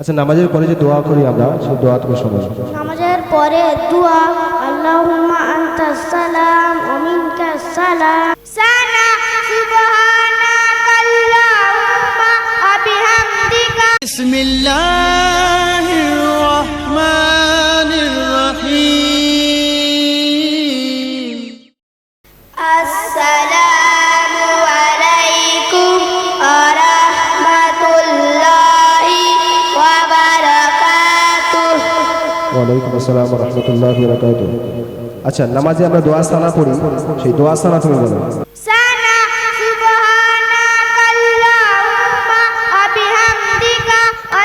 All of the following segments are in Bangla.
আচ্ছা নামাজের পরে যে দোয়া করি আমরা সেই দোয়া তুমি সময় নামাজের পরে দোয়া আল্লাহুম্মা আনতা সালাম ওয়া মিনকাস সালাম। সানা সুবহানাকাল্লাহুম্মা আবিহামদিকা বিসমিল্লাহ। ওয়ালাইকুম আসসালাম রহমতুল্লাহ বরকাত আচ্ছা নামাজে আমরা দোয়া সানা পড়ি। সেই দোয়া সানা তুমি বলো। বিহামদিকা ওয়া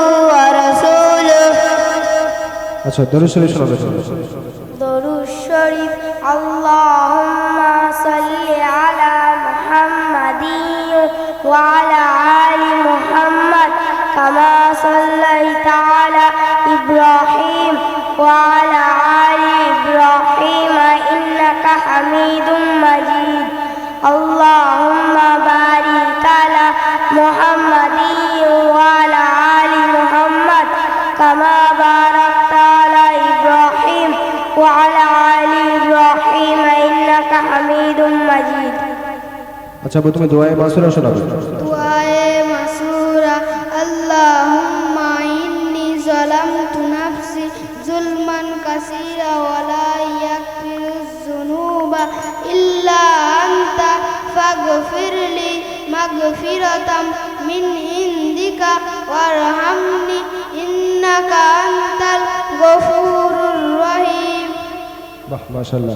আচ্ছা দরুদ শরীফ শোনাবে দরুদ শরীফ, আল্লাহুম্মা সাল্লি আলা মুহাম্মাদিন ওয়া আলা আলি মুহাম্মাদ কামা সাল্লাইতা আলা ইব্রাহিম ওয়া আলা আলি ইব্রাহিম ইন্নাকা হামিদুম মাজিদ। আল্লাহুম্মা বারিক আলা মুহাম্মাদিন আচ্ছা তুমি দোয়ায়ে মাসুরা শোনাবে। দোয়ায়ে মাসুরা আল্লাহুম্মা ইন্নি যালামতু নাফসি যুলমান কাসীরা ওয়া লা ইয়াগফিরুয-যুনুবা ইল্লা আনতা ফাগফিরলি মাগফিরাতাম মিন ইনদিকা ওয়ারহামনি ইন্নাকা বাহ মাশাআল্লাহ।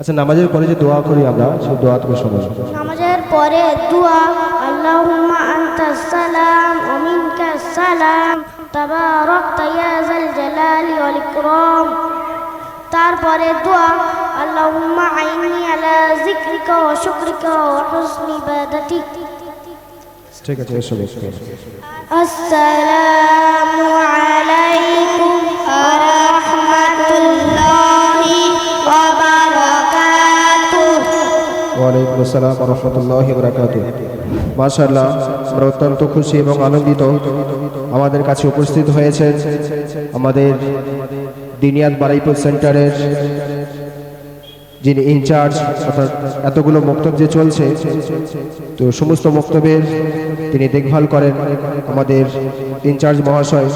আচ্ছা নামাজের পরে যে দোয়া করি আমরা সেই দোয়া তুমি শোনো। নামাজের পরে দোয়া আল্লাহুম্মা আনতাস সালাম ওয়া মিনকাস সালাম তাবারাকতা ইয়া যাল জালালি ওয়াল ইকরাম। তারপরে দোয়া আল্লাহুম্মা আইনি আলা যিকরিকা ওয়া শুকরিকা ওয়া হুসনি ইবাদাতিক ঠিক আছে এসো এসো। আসসালামু আলাইকুম। আসসালাম রহমতুল্লাহ বরাকাত মাশাআল্লাহ, আমরা অত্যন্ত খুশি এবং আনন্দিত আমাদের কাছে উপস্থিত হয়েছেন আমাদের দিনিয়াত বারাইপুর সেন্টারের যিনি ইনচার্জ অর্থাৎ এতগুলো বক্তব্য যে চলছে, তো সমস্ত বক্তব্যের তিনি দেখভাল করেন আমাদের ইনচার্জ মহাশয়।